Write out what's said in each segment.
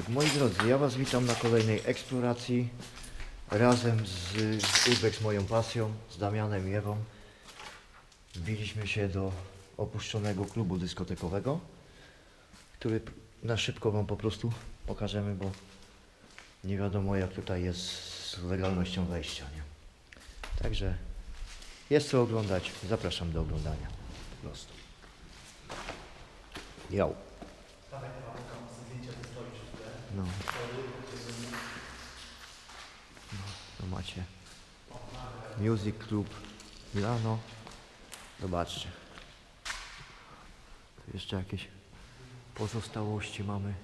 tak, moi drodzy, ja Was witam na kolejnej eksploracji razem z Urbex moją pasją, z Damianem i Ewą. Wbiliśmy się do opuszczonego klubu dyskotekowego, który na szybko Wam po prostu pokażemy, bo nie wiadomo jak tutaj jest z legalnością wejścia, nie? Także jest co oglądać, zapraszam do oglądania po prostu. Yo. No. No, to macie. Music Club Milano. Zobaczcie. Tu jeszcze jakieś pozostałości mamy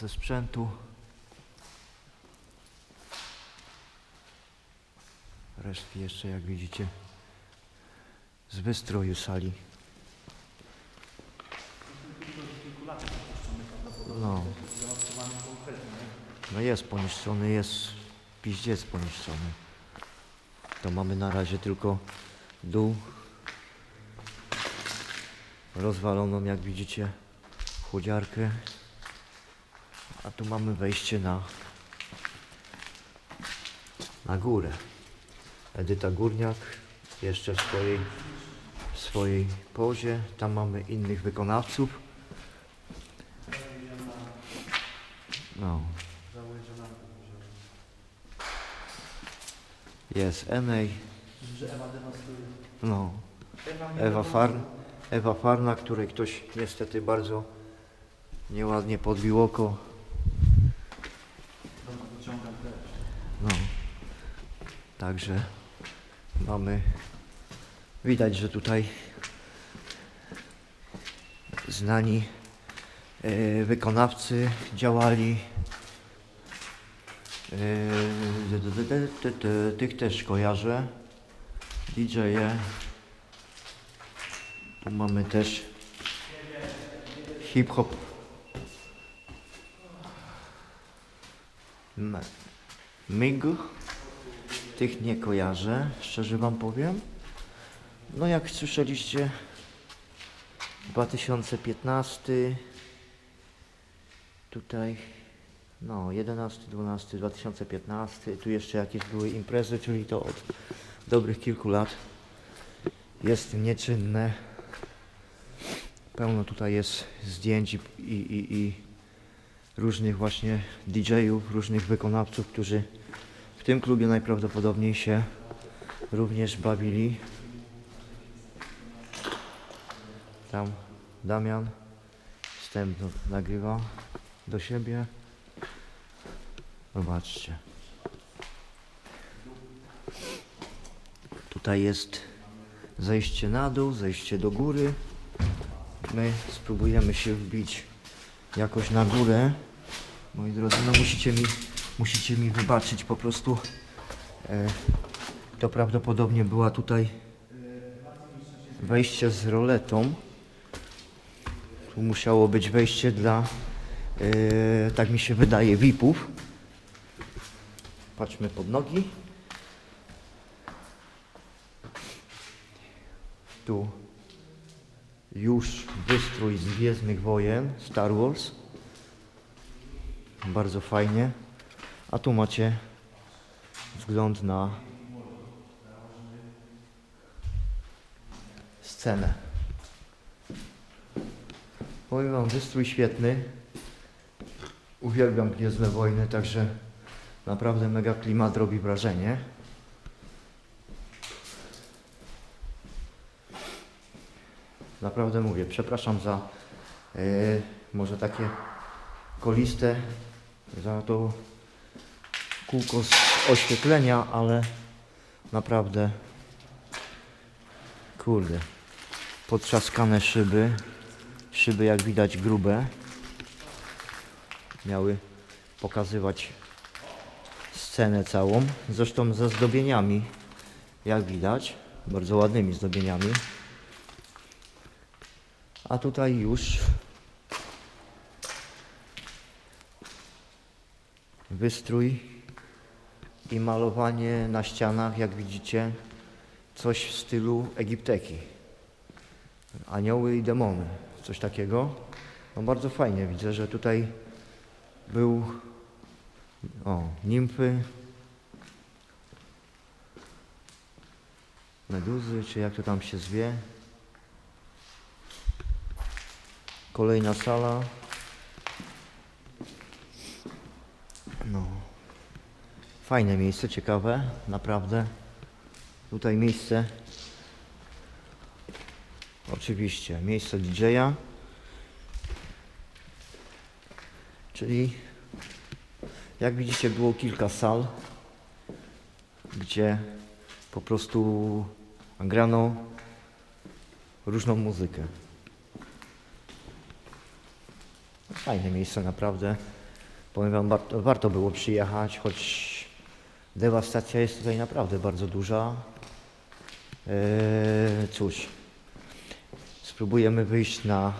ze sprzętu. Resztki jeszcze jak widzicie z wystroju sali. No. No jest poniszczony, jest piździec poniszczony. To mamy na razie tylko dół. Rozwaloną jak widzicie chłodziarkę. A tu mamy wejście na na górę. Edyta Górniak jeszcze w swojej, w swojej pozie. Tam mamy innych wykonawców. No. Jest Enej. No. Ewa Farn. Ewa Farna, której ktoś niestety bardzo nieładnie podbił oko. No. Także mamy. Widać, że tutaj znani e, wykonawcy działali. Tych też kojarzę. DJ-e. Tu mamy też hip-hop. MIG. Tych nie kojarzę, szczerze wam powiem. No jak słyszeliście, 2015 tutaj no 11, 12, 2015 tu jeszcze jakieś były imprezy, czyli to od dobrych kilku lat jest nieczynne. Pełno tutaj jest zdjęć i, i, i, różnych właśnie DJ-ów, różnych wykonawców, którzy w tym klubie najprawdopodobniej się również bawili. Tam Damian wstęp do, nagrywa do siebie. Zobaczcie. Tutaj jest zejście na dół, zejście do góry. My spróbujemy się wbić jakoś na górę. Moi drodzy, no musicie mi, musicie mi wybaczyć po prostu. E, to prawdopodobnie była tutaj wejście z roletą. Tu musiało być wejście dla, e, tak mi się wydaje, VIP-ów. Patrzmy pod nogi. Tu już wystrój z Gwiezdnych Wojen, Star Wars. Bardzo fajnie. A tu macie wgląd na scenę. Powiem wam, wystrój świetny. Uwielbiam Gwiezdne Wojny, także naprawdę mega klimat robi wrażenie. Naprawdę mówię, przepraszam za e, może takie koliste, za to kółko z oświetlenia, ale naprawdę kurde, potrzaskane szyby, szyby jak widać grube, miały pokazywać scenę całą, zresztą ze zdobieniami, jak widać, bardzo ładnymi zdobieniami. A tutaj już wystrój i malowanie na ścianach, jak widzicie, coś w stylu Egipteki. Anioły i demony, coś takiego. No bardzo fajnie, widzę, że tutaj Był o, nimfy, meduzy, czy jak to tam się zwie. Kolejna sala. No. Fajne miejsce, ciekawe, naprawdę. Tutaj miejsce. Oczywiście, miejsce DJ-a. Czyli jak widzicie było kilka sal, gdzie po prostu grano różną muzykę. Fajne miejsce naprawdę. Powiem wam, warto, było przyjechać, choć dewastacja jest tutaj naprawdę bardzo duża. Eee, cóż, spróbujemy wyjść na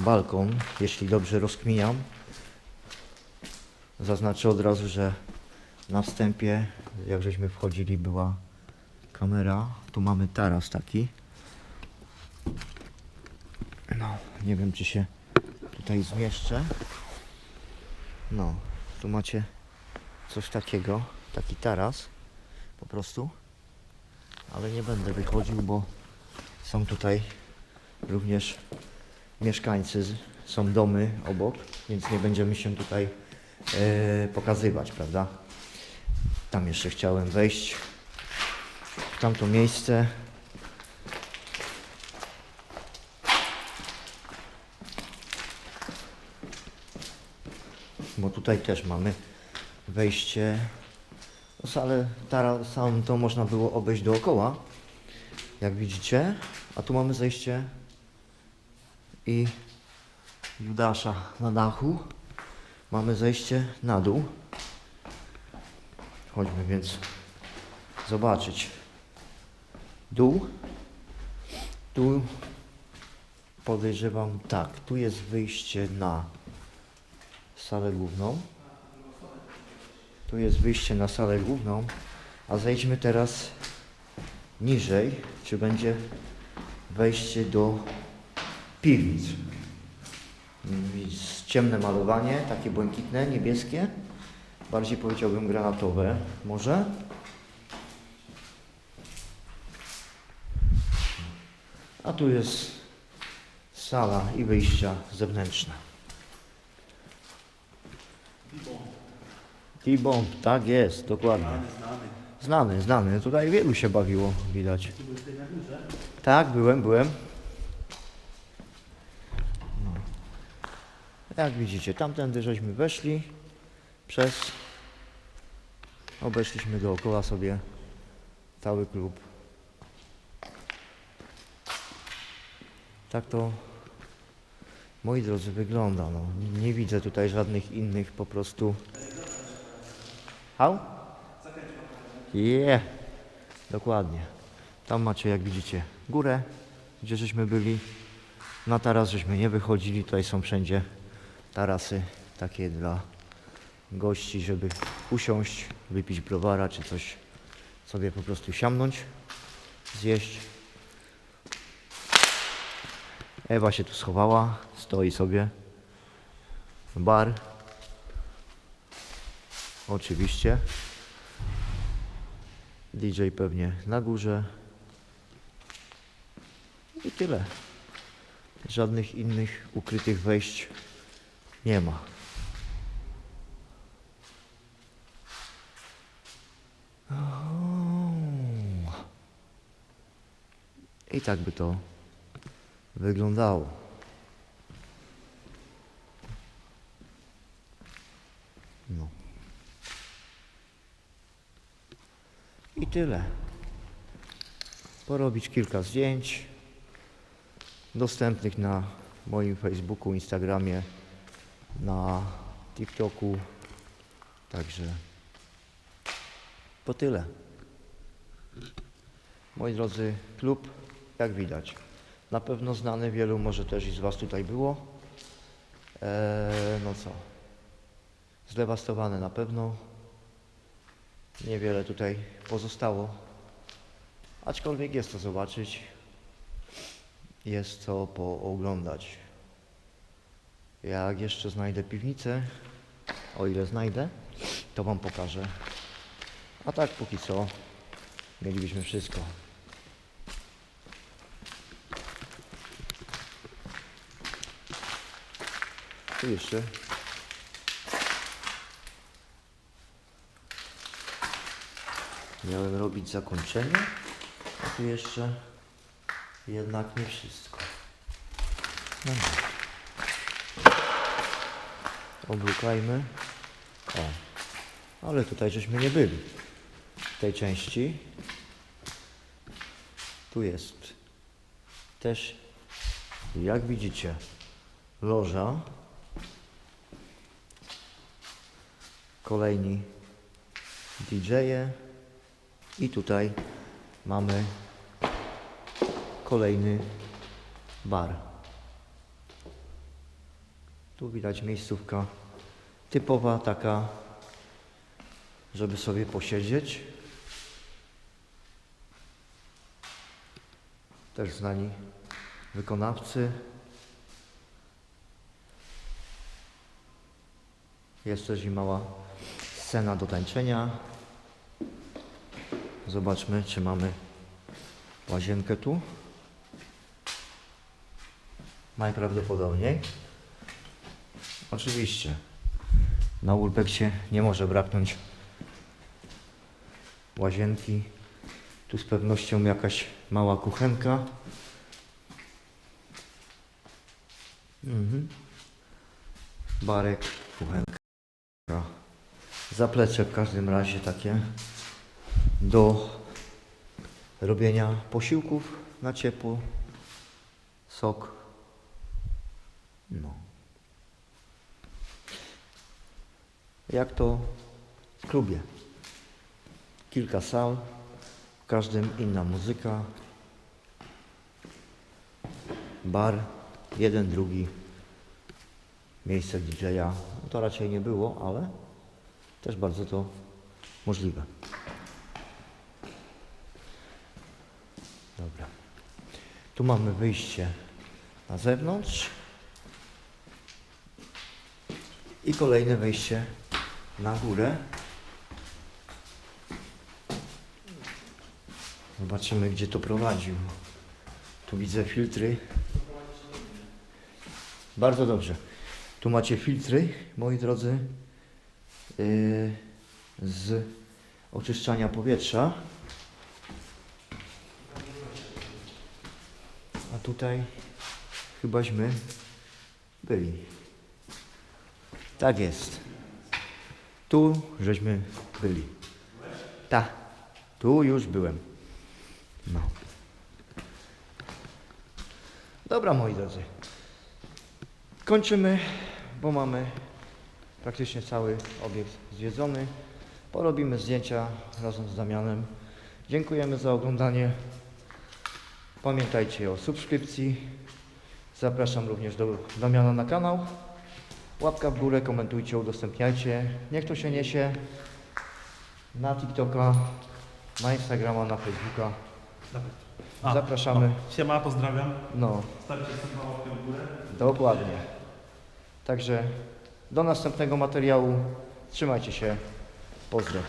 balkon, jeśli dobrze rozkminiam. Zaznaczę od razu, że na wstępie, jak żeśmy wchodzili, była kamera. Tu mamy taras taki. No, nie wiem, czy się tutaj zmieszczę. No, tu macie coś takiego, taki taras, po prostu. Ale nie będę wychodził, bo są tutaj również mieszkańcy, są domy obok, więc nie będziemy się tutaj e, pokazywać, prawda? Tam jeszcze chciałem wejść w tamto miejsce. Bo tutaj też mamy wejście. No, salę, salę to można było obejść dookoła, jak widzicie. A tu mamy zejście i Judasza na dachu. Mamy zejście na dół. Chodźmy więc zobaczyć dół. Tu podejrzewam tak, tu jest wyjście na salę główną. Tu jest wyjście na salę główną, a zejdźmy teraz niżej, czy będzie wejście do piwnic. Jest ciemne malowanie, takie błękitne, niebieskie. Bardziej powiedziałbym granatowe, może. A tu jest sala i wyjścia zewnętrzne. T-Bomb, tak jest, dokładnie. Znany, znany. Tutaj wielu się bawiło, widać. Tak, byłem, byłem. Jak widzicie, tamtędy żeśmy weszli przez. Obeszliśmy dookoła sobie cały klub. Tak to, moi drodzy, wygląda. No. Nie widzę tutaj żadnych innych po prostu. How? Yeah. Dokładnie. Tam macie, jak widzicie, górę, gdzie żeśmy byli. Na taras żeśmy nie wychodzili. Tutaj są wszędzie tarasy takie dla gości, żeby usiąść, wypić browara czy coś sobie po prostu siamnąć, zjeść. Ewa się tu schowała, stoi sobie. Bar. Oczywiście. DJ pewnie na górze. I tyle. Żadnych innych ukrytych wejść nie ma. I tak by to wyglądało. No. I tyle. Porobić kilka zdjęć dostępnych na moim Facebooku, Instagramie, na TikToku. Także to tyle. Moi drodzy, klub, jak widać, na pewno znany wielu, może też i z Was tutaj było. Eee, no co, zdewastowane na pewno. Niewiele tutaj pozostało. Aczkolwiek jest to zobaczyć. Jest co pooglądać. Jak jeszcze znajdę piwnicę, o ile znajdę, to Wam pokażę. A tak póki co mielibyśmy wszystko. Tu jeszcze miałem robić zakończenie, a tu jeszcze jednak nie wszystko. No. Obrukajmy. O, ale tutaj żeśmy nie byli. W tej części. Tu jest też, jak widzicie, loża. Kolejni DJ-e. I tutaj mamy kolejny bar. Tu widać miejscówka typowa taka, żeby sobie posiedzieć. Też znani wykonawcy. Jest też i mała scena do tańczenia. Zobaczmy, czy mamy łazienkę tu. Najprawdopodobniej. Oczywiście. Na Urbexie nie może braknąć łazienki. Tu z pewnością jakaś mała kuchenka. Mhm. Barek, kuchenka. Zaplecze w każdym razie takie do robienia posiłków na ciepło. Sok. No. Jak to w klubie. Kilka sal, w każdym inna muzyka. Bar, jeden, drugi. Miejsce DJ-a. No to raczej nie było, ale też bardzo to możliwe. Dobra. Tu mamy wyjście na zewnątrz. I kolejne wejście na górę. Zobaczymy, gdzie to prowadził. Tu widzę filtry. Bardzo dobrze. Tu macie filtry, moi drodzy, yy, z oczyszczania powietrza. A tutaj chybaśmy byli. Tak jest. Tu żeśmy byli. Tak. Tu już byłem. No. Dobra, moi drodzy. Kończymy, bo mamy praktycznie cały obiekt zwiedzony. Porobimy zdjęcia razem z Damianem. Dziękujemy za oglądanie. Pamiętajcie o subskrypcji. Zapraszam również do Damiana na kanał. Łapka w górę, komentujcie, udostępniajcie. Niech to się niesie na TikToka, na Instagrama, na Facebooka. A, Zapraszamy. O, siema, pozdrawiam. No, Stawcie sobie łapkę w górę. dokładnie. Także do następnego materiału. Trzymajcie się. Pozdro.